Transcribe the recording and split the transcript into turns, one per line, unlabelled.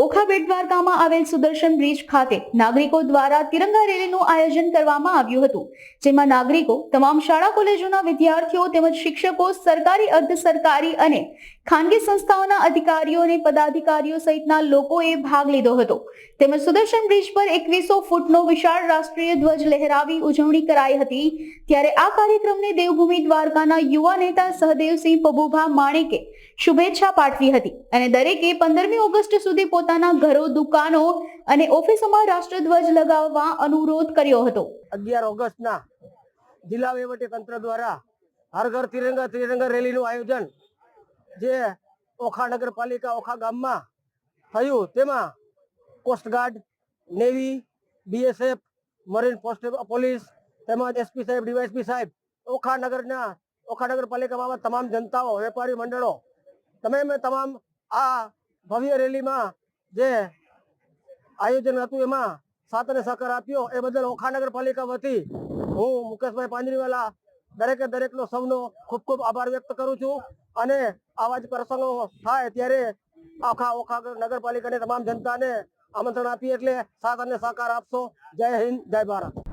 O Okha બેટ દ્વારકામાં આવેલ Sudarshan bridge ખાતે નાગરિકો દ્વારા તિરંગા રેલીનું આયોજન કરવામાં આવ્યું હતું, જેમાં નાગરિકો, તમામ શાળા કોલેજોના વિદ્યાર્થીઓ તેમજ શિક્ષકો, સરકારી અર્ધ સરકારી અને ખાનગી સંસ્થાઓના અધિકારીઓ અને પદાધિકારીઓ સહિતના લોકોએ ભાગ લીધો હતો. તેમજ સુદર્શન બ્રિજ પર એકવીસો ફૂટનો વિશાળ રાષ્ટ્રીય ધ્વજ લહેરાવી ઉજવણી કરાઈ હતી. ત્યારે આ કાર્યક્રમને દેવભૂમિ દ્વારકાના યુવા નેતા સહદેવસિંહ પબુભા માણેકે શુભેચ્છા પાઠવી હતી અને દરેકે પંદરમી ઓગસ્ટ સુધી પોતાના ઘરો, દુકાનો અને ઓફિસોમાં રાષ્ટ્રધ્વજ લગાવવા અનુરોધ કર્યો હતો.
અગિયાર ઓગસ્ટના જિલ્લા વહીવટી તંત્ર દ્વારા હર ઘર તિરંગા તિરંગા રેલીનું આયોજન જે ઓખા નગરપાલિકા ઓખા ગામમાં થયું, તેમાં coastguard navy, BSF, marine post police તેમજ એસપી સાહેબ, ડીવાયસપી સાહેબ, ઓખા નગરના, ઓખા નગરપાલિકામાં તમામ જનતાઓ, વેપારી મંડળો, તમે તમામ આ ભવ્ય રેલીમાં જે આયોજન હતું એમાં સાથ સહકાર આપ્યો. એ બદલ ઓખા નગરપાલિકા વતી હું મુકેશભાઈ પાંજરીવાલા દરેકે દરેકનો સૌનો ખૂબ ખૂબ આભાર વ્યક્ત કરું છું. અને આવા જ પ્રસંગો થાય ત્યારે આખા ઓખા નગરપાલિકાની તમામ જનતાને આમંત્રણ આપીએ એટલે સાથ સહકાર આપશો. જય હિન્દ, જય ભારત.